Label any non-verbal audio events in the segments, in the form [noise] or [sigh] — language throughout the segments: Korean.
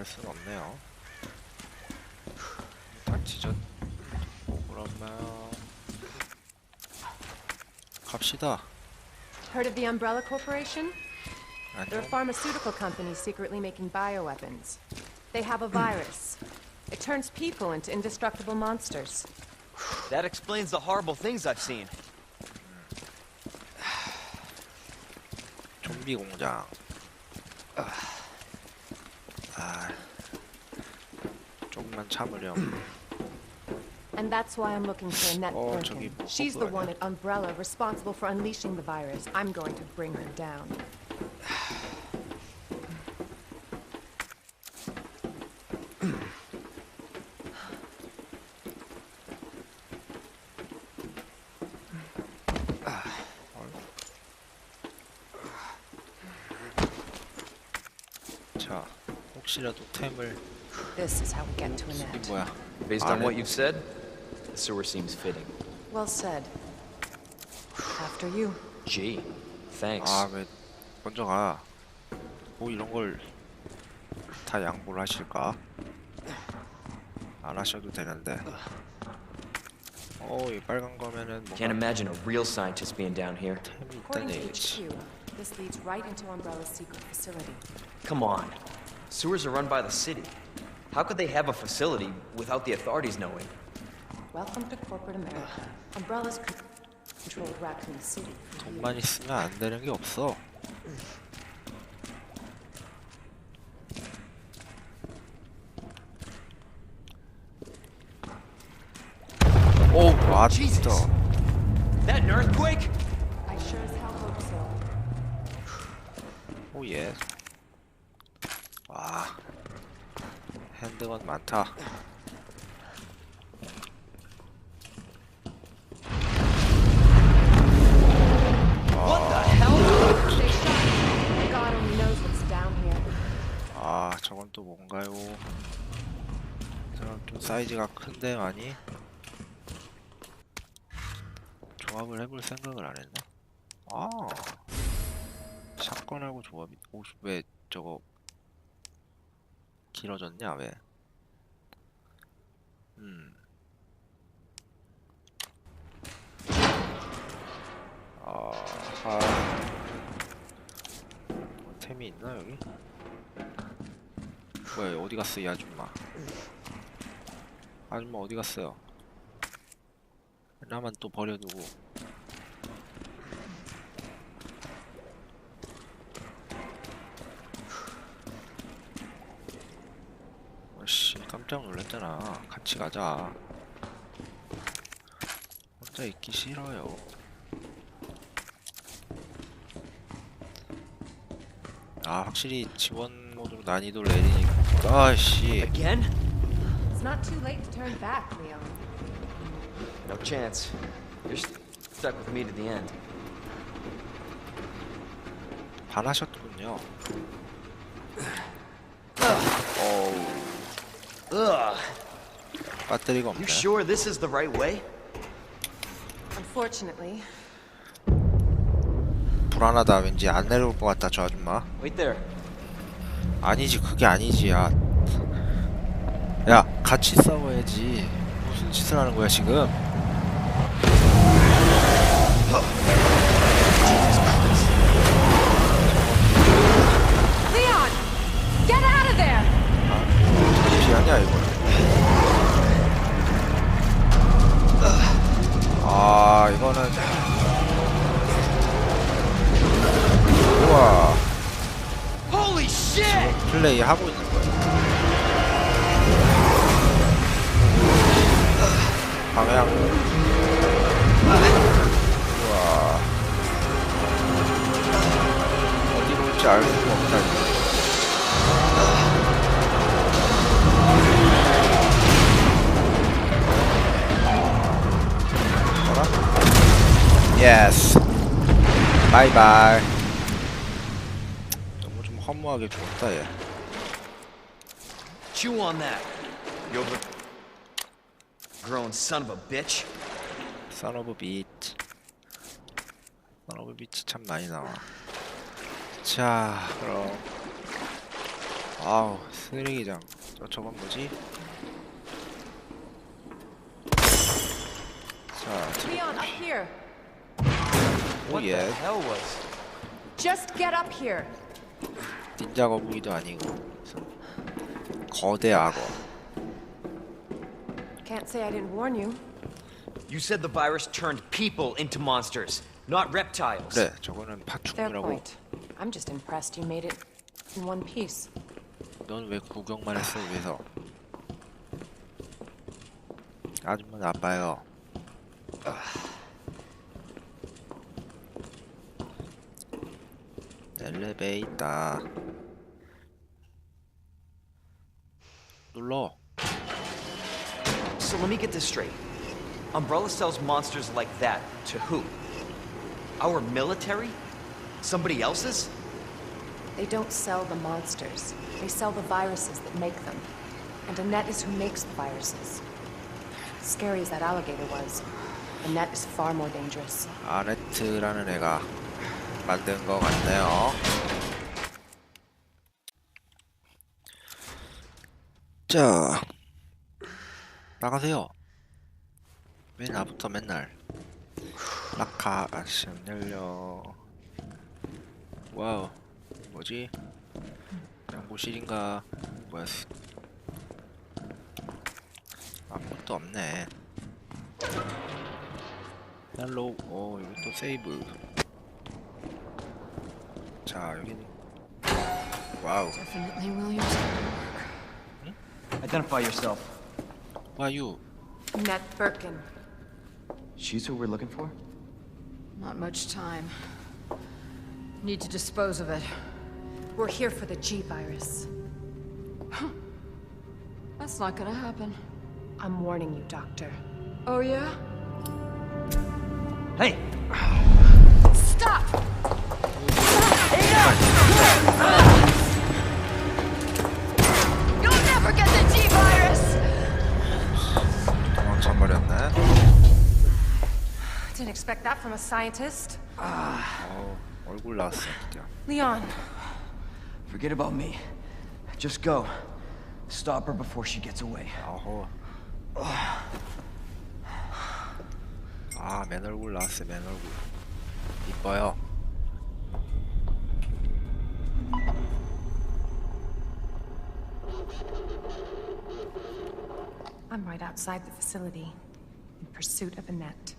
갈 수는 없네요. 일단 지전 그러면 갑시다. Heard of the Umbrella Corporation? They're a 안녕. pharmaceutical company secretly making bioweapons. They have a virus. It turns people into indestructible monsters. That explains the horrible things I've seen. [sighs] 좀비 공장. 아, 조금만 참으렴. And that's why I'm looking for Annette [sniffs] Oh, Thornton. 저기 She's the 뭐가 one at Umbrella responsible for unleashing the virus. I'm going to bring her down. 자, 혹시라도 템을 This is how we get to 이 Annette. 뭐야? Based on 안에- what you've said, the sewer seems fitting. Well said. After you. Gee, thanks. 아, 왜 먼저 가? 뭐 이런 걸 다 양보를 하실까? 안 하셔도 되는데. 어, 이 빨간 거면은 Can't 뭔가 imagine a real scientist being down here. 템이 있다는 According to 얘기지. HQ, this leads right into Umbrella's secret facility. Come on. Sewers are run by the city. How could they have a facility without the authorities knowing? Welcome to corporate America. Umbrella's con- controlled Raccoon City. for 돈만 years. 있으면 안 되는 게 없어. 오, 와, 진짜. That an earthquake? I sure as hell hope so. 오, 예. 와. Down here. 아, 저건 또 뭔가요? 저건 좀 사이즈가 큰데 많이? 조합을 해볼 생각을 안 했나? 아, 샷건하고 조합이, 오, 왜 저거 길어졌냐, 왜? 음. 아하. 뭐 템이 있나, 여기? 뭐야 어디 갔어 이 아줌마 아줌마 어디 갔어요 나만 또 버려두고 어씨 깜짝 놀랐잖아 같이 가자 혼자 있기 싫어요 아 확실히 지원 모드로 난이도를 내리니까 아씨 Again? It's not too late to turn back, Leon. No chance. You're st- stuck with me to the end. 반하셨군요 Ugh. 배터리가 없네 You sure this is the right way? Unfortunately, 불안하다 왠지 안 내려올 것 같다 저 아줌마 Wait there. 아니지 그게 아니지 야. 야 같이 싸워야지 무슨 짓을 하는 거야 지금 알 수가 없다? 예스 바이바이 너무 좀 허무하게 죽었다 얘 Chew on that. You over... Grown son of a bitch. Son of a bitch. Son of a bitch 참 많이 나와. 자, 그럼 아우 쓰레기장 저 저건 뭐지? 자 Leon, up here. What 오예 the hell was? Just get up here. 닌자 거북이도 아니고 무슨 거대 악어 Can't say I didn't warn you. You said the virus turned people into monsters, not reptiles. 그래 저거는 Fair 파충류라고 point. I'm just impressed you made it in one piece. 넌 왜 구경만 했어 위에서 아줌마 나빠요 엘리베이터 눌러 So let me get this straight. Umbrella sells monsters like that to who? Our military? Somebody else's? They don't sell the monsters. They sell the viruses that make them. And Annette is who makes the viruses. Scary as that alligator was, Annette is far more dangerous. 아네트라는 애가 만든 것 같네요. 자, 나가세요. 왜 나부터 맨날 라카 아시안 열려. 와우, 뭐지? 양보실인가? 뭐야? 아무것도 없네. 헬로 어 여기 또 세이브 자 여기는 와우 Definitely Williams. Identify yourself. 와유 Annette Birkin. She's who we're looking for? Not much time. Need to dispose of it. We're here for the G-Virus. That's not gonna happen. I'm warning you, Doctor. Oh, yeah? Hey! Stop! You'll never get the G-Virus! Come on, somebody on that. Didn't expect that from a scientist. Uh, oh. 얼굴 나왔어 진짜 Leon, Forget about me. Just go. Stop her before she gets away. 어허 아맨 얼굴 나왔어 맨 얼굴 이뻐요 I'm right outside the facility, in pursuit of Annette.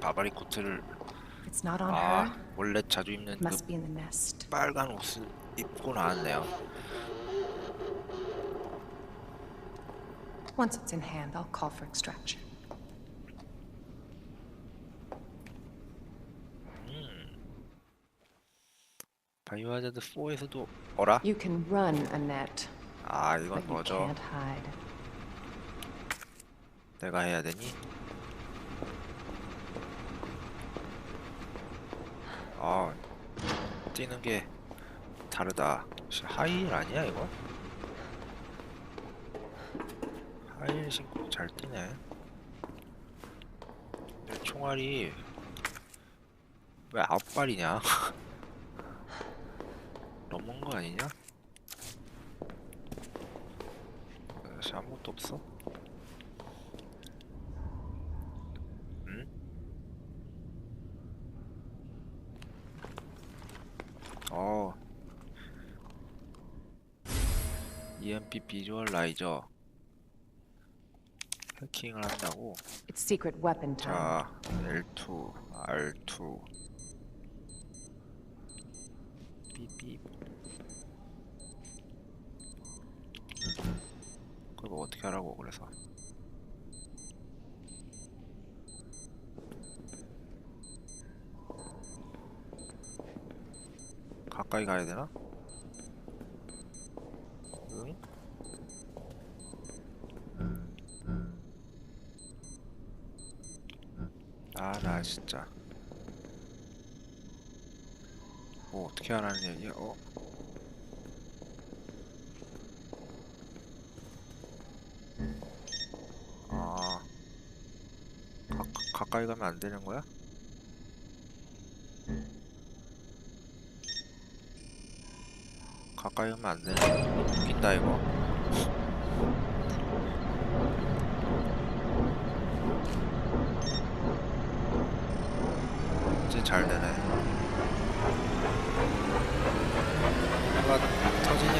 바바리 코트를 If it's not on 아 원래 자주 입는 그 must be in the nest. 빨간 옷을 입고 나왔네요 Once it's in hand, I'll call for extraction. 바이오하자드 4에서도 어라? You can run, Annette, 아 이건 뭐죠? 내가 해야 되니? 아 뛰는 게 다르다. 하이힐 아니야 이거? 하이힐 신고 잘 뛰네. 내 총알이 왜 아홉 발이냐? [laughs] 너무한 거 아니냐? 역시 아무것도 없어? 응? 어. EMP 비주얼라이저 해킹을 한다고. It's secret weapon time. 자, L2, R2. 삐삐. 그거 어떻게 하라고 그래서. 가까이 가야 되나? 진짜. 뭐 어떻게 하라는 얘기야? 어? 아, 가, 가- 가까이 가면 안 되는 거야? 가까이 오면 안 되네. 웃긴다 이거. 이제 잘 되네. 뭐가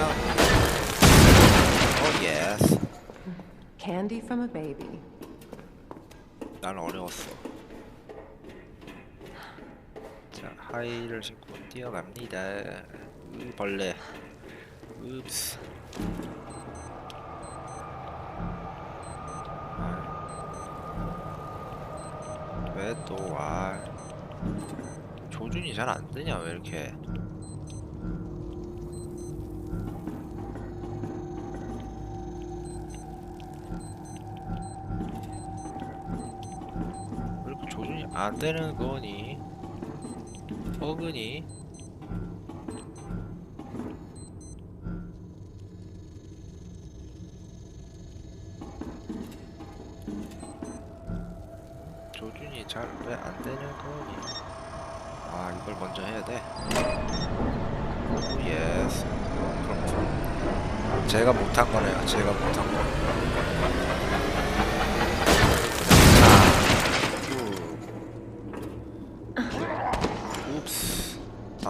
터지냐? 오 예스. Candy from a baby. 난 어려웠어. 자, 하이를 신고 뛰어갑니다. 으, 벌레. 읍스. 왜 또 와? 조준이 잘 안 되냐? 왜 이렇게? 안 되는 거니? 어그니? 조준이 잘 왜 안 되는 거니? 아 이걸 먼저 해야 돼. 오 예스. 그럼 제가 못한 거네요. 제가 못한 거.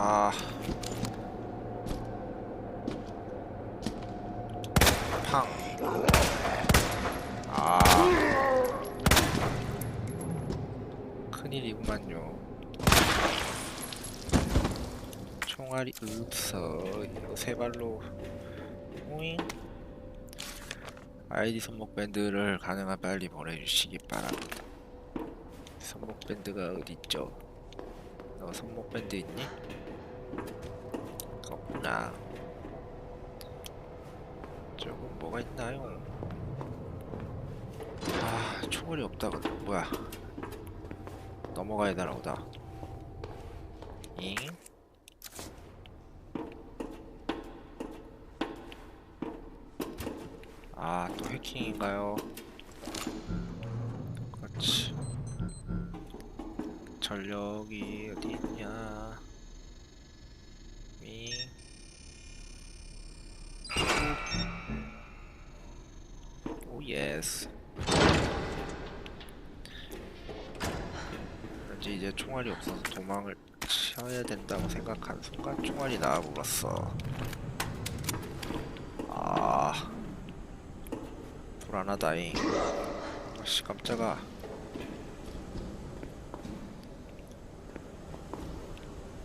아. 팡. 아. 큰일이구만요. 총알이 없어. 세 발로. 오잉. 아이디 손목 밴드를 가능한 빨리 보내주시기 바랍니다. 손목 밴드가 어디 있죠? 너 손목 밴드 있니? 없구나. 조금 뭐가 있나요? 아 총알이 없다고 뭐야? 넘어가야 되나 보다. 잉? 아, 또 해킹인가요? 그렇지. 전력이 어디 있냐? 오, 예스. 왠지 이제 총알이 없어서 도망을 쳐야 된다고 생각한 순간 총알이 나와버렸어. 아. 불안하다잉. 아씨 깜짝아.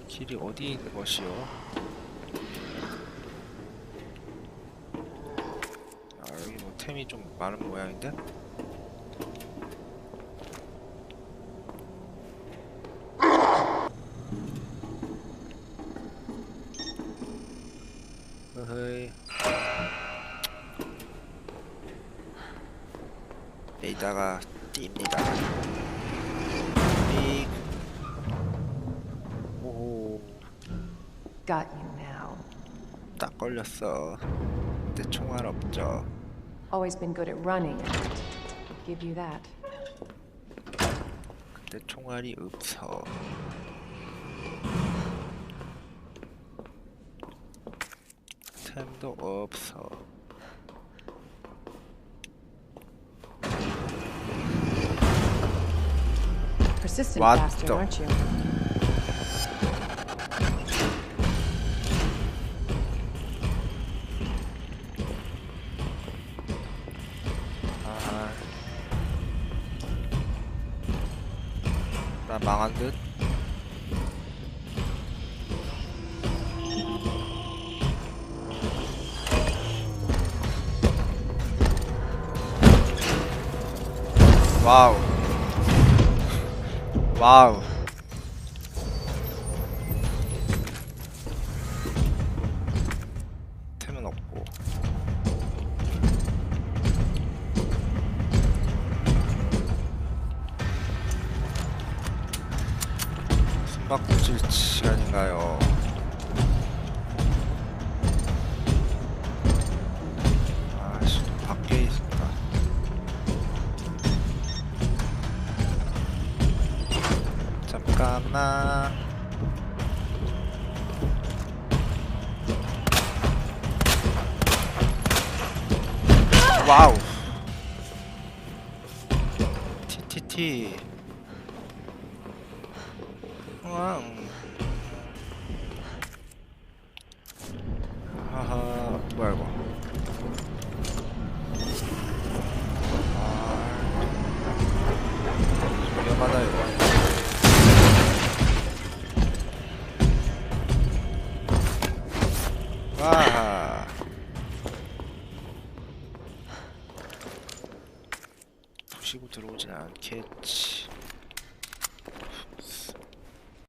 길이 어디 있는 것이오? 아 좀 많은 모양인데? 허허이. 에이다가 띕니다. 오호. 딱 걸렸어. 근데 총알 없죠 Always been good at running. I'll give you that. 근데 총알이 없어 템도 없어 Persistent What bastard, the- aren't you? on dude. Wow. wow. 가요. 아씨, 밖에 있을까 잠깐만. 와우. 티티티 와우 들어오진 않겠지